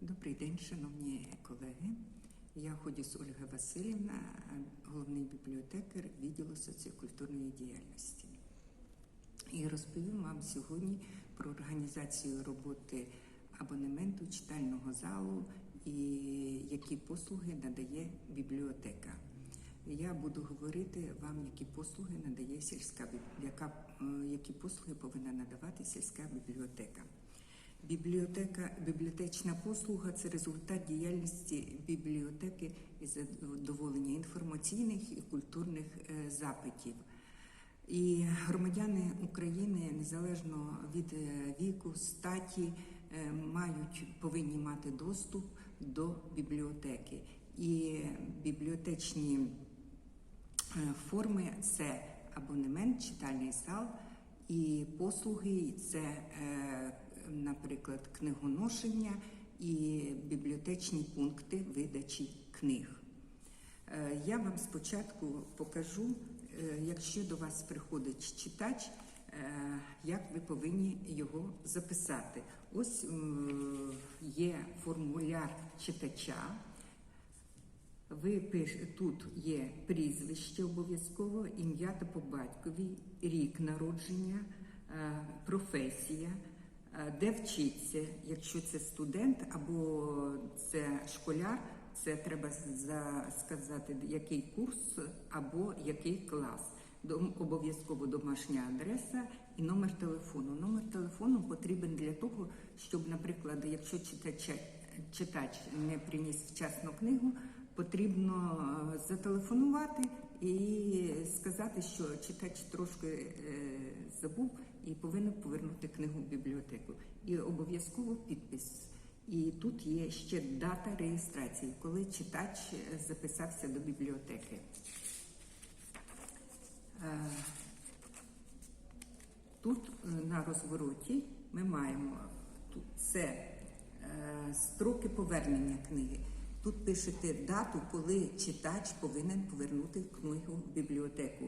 Добрий день, шановні колеги. Я Ходіс Ольга Васильівна, головний бібліотекар відділу соціокультурної діяльності. І розповім вам сьогодні про організацію роботи абонементу читального залу і які послуги надає бібліотека. Я буду говорити вам, які послуги надає сільська яка, які послуги повинна надавати сільська бібліотека. Бібліотека, бібліотечна послуга це результат діяльності бібліотеки із задоволення інформаційних і культурних е, запитів. І громадяни України незалежно від е, віку, статі е, мають повинні мати доступ до бібліотеки. І бібліотечні форми це абонемент, читальний зал і послуги це, наприклад, книгоношення і бібліотечні пункти видачі книг. Е, Я вам спочатку покажу, е, якщо до вас приходить читач, е, як ви повинні його записати. Ось є формуляр читача. Ви пиш... тут є прізвище обов'язково, ім'я та по батькові, рік народження, професія, де вчиться, якщо це студент або це школяр, це треба за- сказати, який курс або який клас. Обов'язково домашня адреса і номер телефону. Номер телефону потрібен для того, щоб, наприклад, якщо читача, читач не приніс вчасно книгу, потрібно е, зателефонувати і сказати, що читач трошки е, забув і повинен повернути книгу в бібліотеку. І обов'язково підпис. І тут є ще дата реєстрації, коли читач е, записався до бібліотеки. Е, Тут е, на розвороті ми маємо тут це строки повернення книги. Тут пишете дату, коли читач повинен повернути книгу в бібліотеку.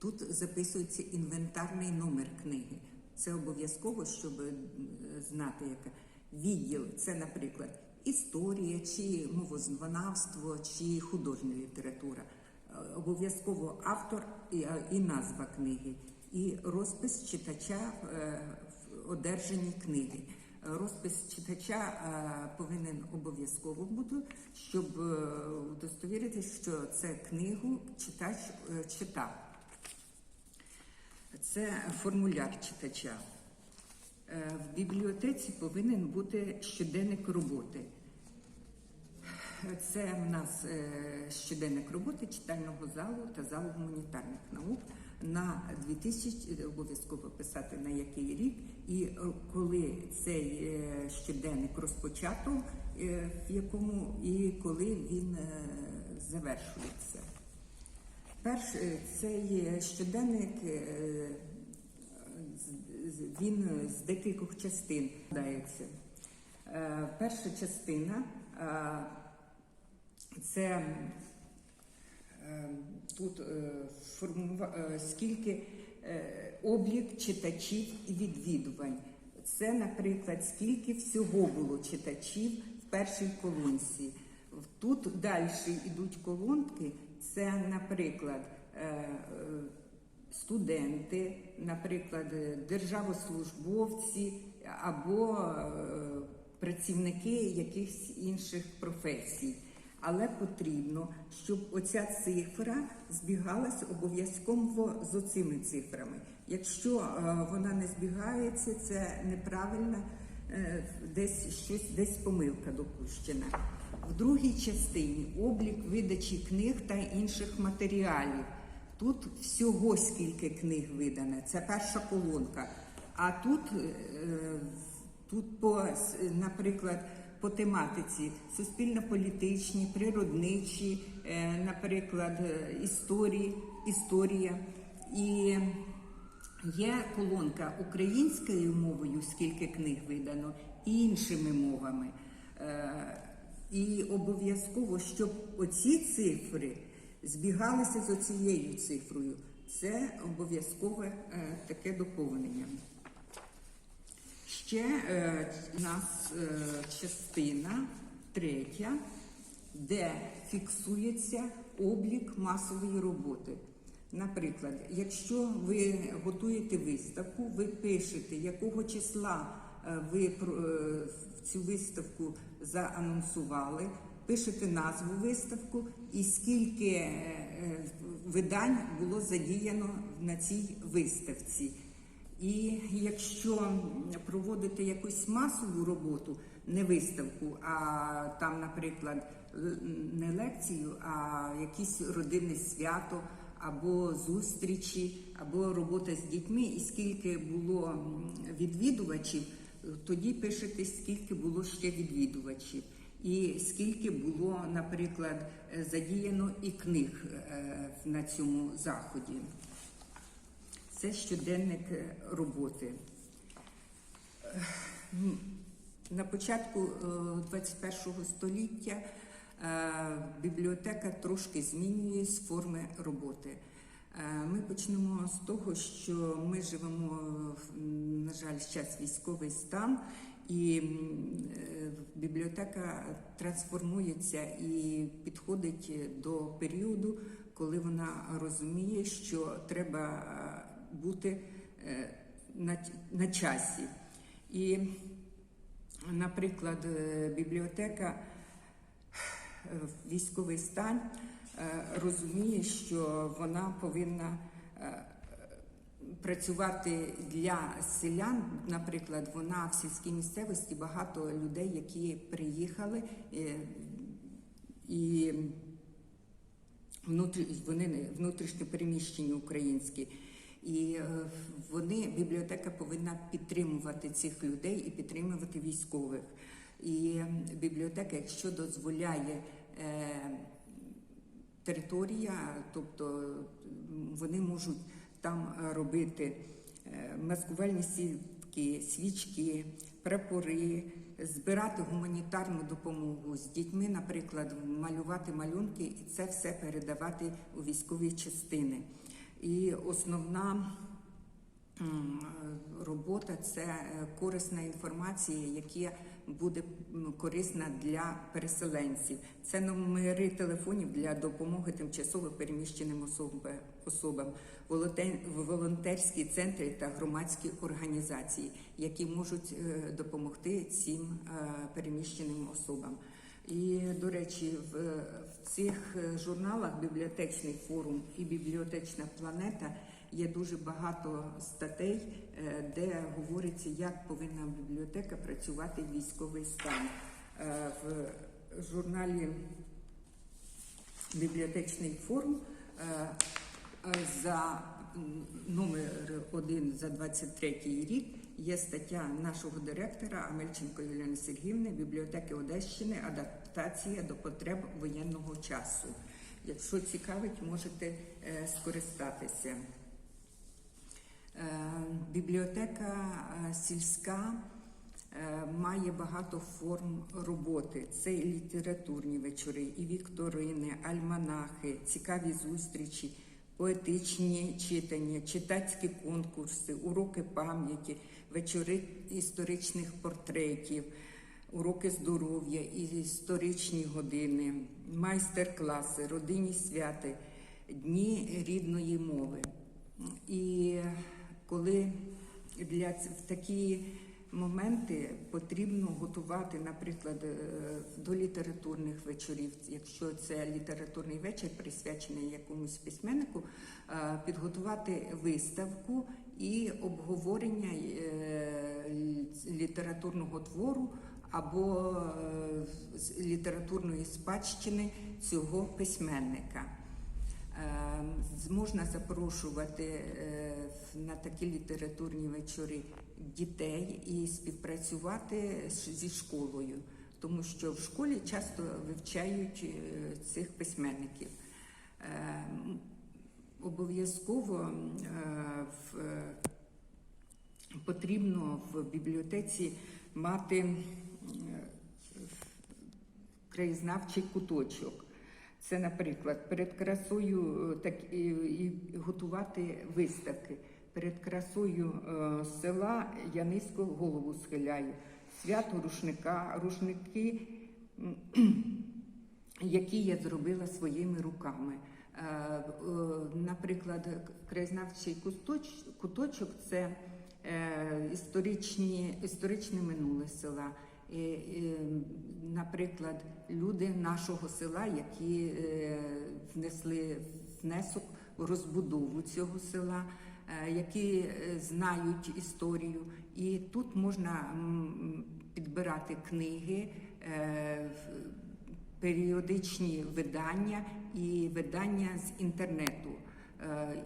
Тут записується інвентарний номер книги. Це обов'язково, щоб е, знати, яка відділ. Це, наприклад, історія, чи мовознавство, чи художня література. Е, Обов'язково автор і, е, назва книги, і розпис читача в одержанні книги. Розпис читача повинен обов'язково бути, щоб удостовіритися, що це книгу читач читав. Це формуляр читача. Е, В бібліотеці повинен бути щоденник роботи. Це в нас е, щоденник роботи читального залу та залу гуманітарних наук на 2000, обов'язково писати на який рік, і е, коли цей щоденник розпочато, в якому і коли він завершується. Перш е, цей щоденник е, він з декількох частин складається. Е, Перша частина е, це тут формува- скільки облік читачів і відвідувань. Це, наприклад, скільки всього було читачів в першій колонці. Тут далі йдуть колонки. Це, наприклад, е, е, студенти, наприклад, державослужбовці або е, працівники якихось інших професій. Але потрібно, щоб оця цифра збігалася обов'язково з оцими цифрами. Якщо вона не збігається, це неправильно, десь щось, десь помилка допущена. В другій частині облік видачі книг та інших матеріалів. Тут всього скільки книг видано, це перша колонка. А тут, е, тут по, наприклад, по тематиці суспільно-політичні, природничі, е, наприклад, е, історії, історія. І є колонка українською мовою, скільки книг видано, і іншими мовами. І обов'язково, щоб оці цифри збігалися з оцією цифрою. Це обов'язкове е, таке доповнення. Ще е, нас е, частина третя, де фіксується облік масової роботи. Наприклад, якщо ви готуєте виставку, ви пишете, якого числа ви про- е, цю виставку заанонсували, пишете назву виставку і скільки е, видань було задіяно на цій виставці. І якщо проводити якусь масову роботу, не виставку, а там, наприклад, не лекцію, а якесь родинне свято, або зустрічі, або робота з дітьми, і скільки було відвідувачів, тоді пишете, скільки було ще відвідувачів. І скільки було, наприклад, е, задіяно і книг е, на цьому заході. Це щоденник е, роботи. На початку е, 21 століття бібліотека трошки змінює з форми роботи. Е, Ми почнемо з того, що ми живемо, на жаль, зараз військовий стан, і е, бібліотека трансформується і підходить до періоду, коли вона розуміє, що треба е, бути на, на часі. І, наприклад, бібліотека військовий стан розуміє, що вона повинна е, працювати для селян. Наприклад, вона в сільській місцевості багато людей, які приїхали е, і вони внутрішньо переміщені українські. І е, вони, бібліотека повинна підтримувати цих людей і підтримувати військових. І бібліотека, якщо дозволяє е, територія, тобто вони можуть там е, робити е, маскувальні сітки, свічки, прапори, збирати гуманітарну допомогу з дітьми, наприклад, малювати малюнки і це все передавати у військові частини. І основна робота це е, корисна інформація, яка буде корисна для переселенців. Це номери телефонів для допомоги тимчасово переміщеним особам, волонтерські центри та громадські організації, які можуть е, допомогти цим е, переміщеним особам. І, до речі, в, в цих е, журналах Бібліотечний форум і Бібліотечна планета є дуже багато статей, е, де говориться, як повинна бібліотека працювати в військовий стан. Е, В журналі Бібліотечний форум е, за номер 1 за 23 рік є стаття нашого директора Амельченко Юліани Сергіївни бібліотеки Одещини адаптація до потреб воєнного часу. Якщо цікавить, можете скористатися. Е, Бібліотека е, сільська е, має багато форм роботи. Це і літературні вечори, і вікторини, альманахи, цікаві зустрічі, поетичні читання, читацькі конкурси, уроки пам'яті, вечори історичних портретів, уроки здоров'я, історичні години, майстер-класи, родинні святи, дні рідної мови. І коли для в такі моменти потрібно готувати, наприклад, е, до літературних вечорів, якщо це літературний вечір, присвячений якомусь письменнику, е, підготувати виставку і обговорення е, літературного твору або літературної спадщини цього письменника. Е, Можна запрошувати е, на такі літературні вечори дітей і співпрацювати зі школою, тому що в школі часто вивчають е, цих письменників. Е, Обов'язково е, потрібно в бібліотеці мати краєзнавчий куточок. Це, наприклад, перед красою е, так і, і готувати виставки. Перед красою е, села я низько голову схиляю. Свято рушника, рушники, які я зробила своїми руками. Е, е, Наприклад, краєзнавчий куточ- куточок це е, історичні, історичне минуле села. Наприклад, люди нашого села, які е, внесли внесок у розбудову цього села, е, які е, знають історію. І тут можна підбирати книги, періодичні видання і видання з інтернету.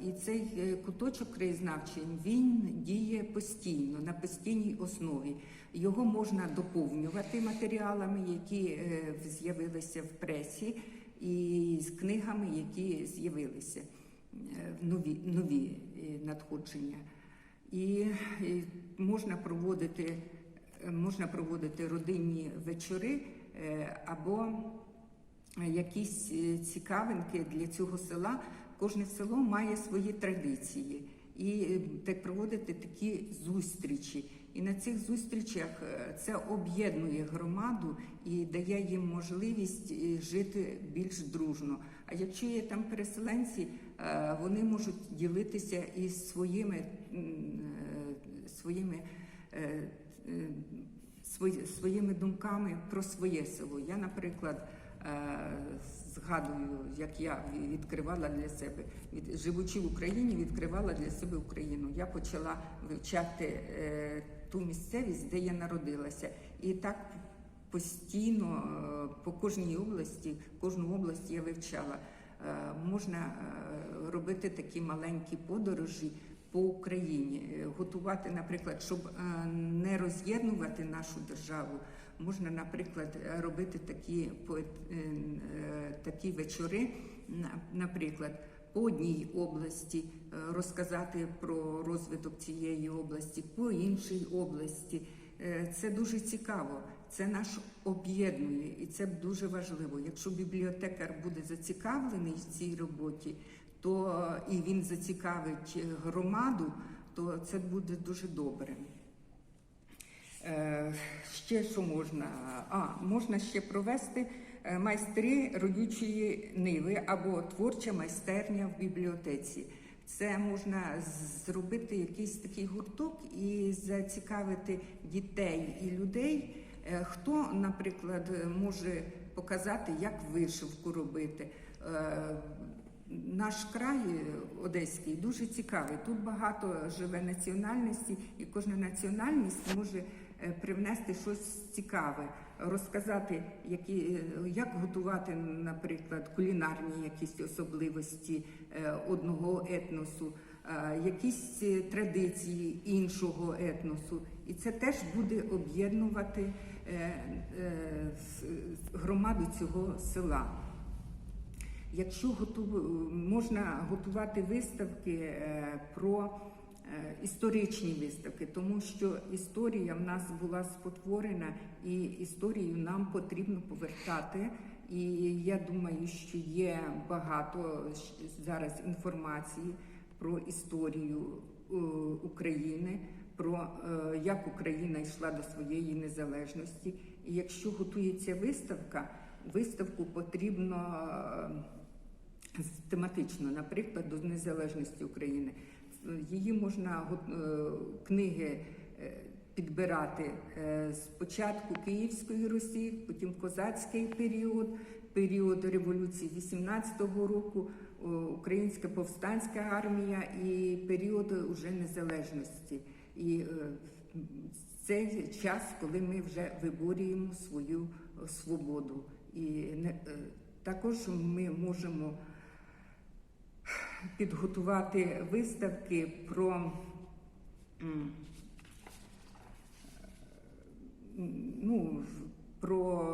І цей куточок краєзнавчий він діє постійно на постійній основі. Його можна доповнювати матеріалами, які е, з'явилися в пресі, і з книгами, які з'явилися е, нові, нові е, надходження. І можна проводити, можна проводити родинні вечори або якісь цікавинки для цього села. Кожне село має свої традиції і так проводити такі зустрічі. І на цих зустрічах е, це об'єднує громаду і дає їм можливість е, жити більш дружно. А якщо є там переселенці, е, вони можуть ділитися із своїми своїми. свої- своїми думками про своє село. Я, наприклад, згадую, як я відкривала для себе, живучи в Україні, відкривала для себе Україну. Я почала вивчати ту місцевість, де я народилася. І так постійно е, по кожній області, кожну область я вивчала. Е, Можна е, робити такі маленькі подорожі по Україні, готувати, наприклад, щоб не роз'єднувати нашу державу. Можна, наприклад, робити такі такі вечори, наприклад. Одній області е, розказати про розвиток цієї області, по іншій області. Е, Це дуже цікаво. Це наш об'єднує, і це дуже важливо. Якщо бібліотекар буде зацікавлений в цій роботі, то і він зацікавить е, громаду, то це буде дуже добре. Е, Ще що можна? А, можна ще провести е, майстри родючої ниви або творча майстерня в бібліотеці. Це можна зробити якийсь такий гурток і зацікавити дітей і людей. Е, Хто, наприклад, може показати, як вишивку робити. Е, Наш край е, одеський дуже цікавий. Тут багато живе національності, і кожна національність може е, привнести щось цікаве, розказати, які, е, як готувати, наприклад, кулінарні якісь особливості е, одного етносу, е, якісь традиції іншого етносу. І це теж буде об'єднувати громаду цього села. Якщо готу- можна готувати виставки про історичні виставки, тому що історія в нас була спотворена, і історію нам потрібно повертати. І я думаю, що є багато зараз інформації про історію е, України, про е, як Україна йшла до своєї незалежності. І якщо готується виставка, виставку потрібно. е, тематично, наприклад, до незалежності України. Її можна е, книги е, підбирати е, спочатку Київської Русі, потім козацький період, період революції 18-го року, Українська повстанська армія і період уже незалежності. І е, це час, коли ми вже виборюємо свою свободу. І також ми можемо підготувати виставки про ну, про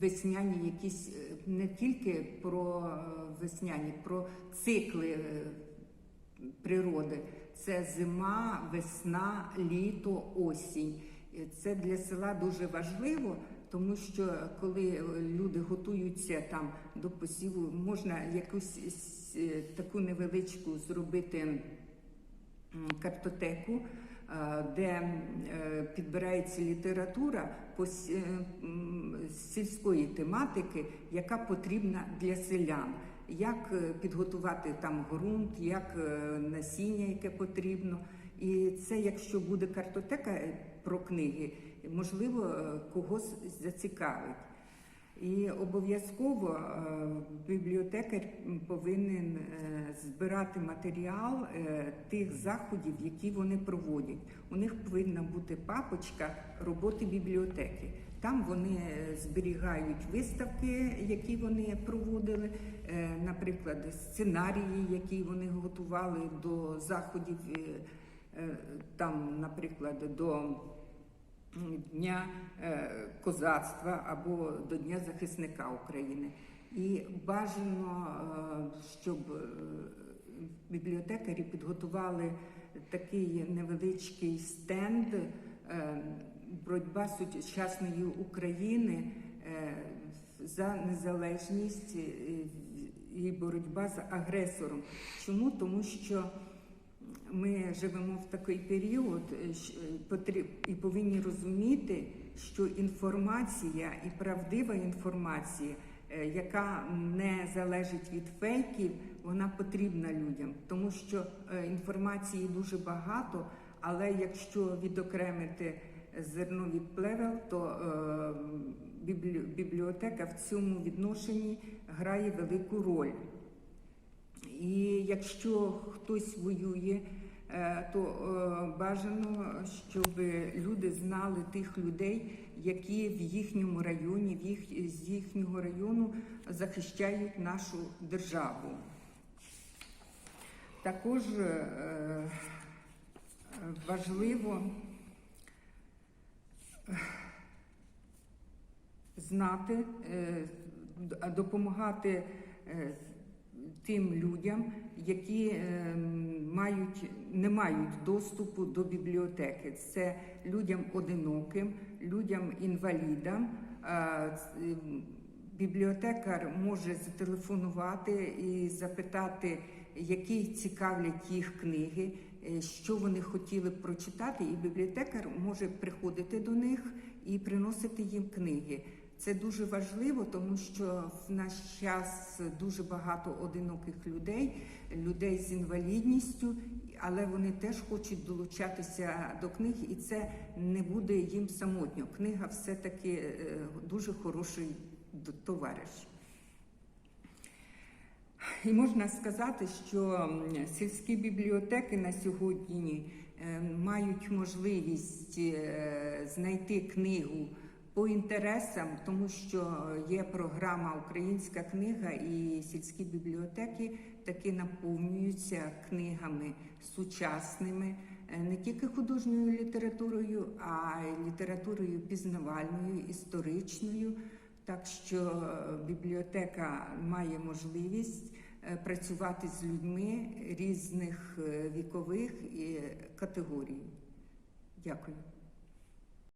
весняні якісь е, не тільки про е, весняні, про цикли е, природи. Це зима, весна, літо, осінь. Це для села дуже важливо, тому що коли е, люди готуються там до посіву, можна якусь е, таку невеличку зробити картотеку, е, де підбирається література сільської тематики, яка потрібна для селян. Як підготувати там ґрунт, як насіння, яке потрібно. І це, якщо буде картотека про книги, можливо, е, когось зацікавить. І обов'язково е, бібліотекар повинен е, збирати матеріал тих заходів, які вони проводять. У них повинна бути папочка роботи бібліотеки. Там вони зберігають виставки, які вони проводили, наприклад, сценарії, які вони готували до заходів, там, наприклад, до Дня е, козацтва або до Дня захисника України. І бажано, е, щоб е, бібліотекарі підготували такий невеличкий стенд боротьба сучасної України за незалежність і боротьба з агресором. Чому? Тому що ми живемо в такий період е, е, і повинні розуміти, що інформація і правдива інформація, е, яка не залежить від фейків, вона потрібна людям, тому що інформації дуже багато, але якщо відокремити зерно від плевел, то бібліотека в цьому відношенні грає велику роль. І якщо хтось воює, е, то е, бажано, щоб люди знали тих людей, які в їхньому районі, в їх, з їхнього району захищають нашу державу. Також е, важливо знати, допомагати тим людям, які е, мають, не мають доступу до бібліотеки. Це людям одиноким, людям інвалідам. Е, е, Бібліотекар може зателефонувати і запитати, які цікавлять їх книги, що вони хотіли б прочитати, і бібліотекар може приходити до них і приносити їм книги. Це дуже важливо, тому що в наш час дуже багато одиноких людей, людей з інвалідністю, але вони теж хочуть долучатися до книг, і це не буде їм самотньо. Книга все-таки е, дуже хороший товариш. І можна сказати, що сільські бібліотеки на сьогодні е, мають можливість е, знайти книгу по інтересам, тому що є програма Українська книга і сільські бібліотеки таки наповнюються книгами сучасними, е, не тільки художньою літературою, а й літературою пізнавальною, історичною. Так що е, бібліотека має можливість е, працювати з людьми різних вікових категорій. Дякую.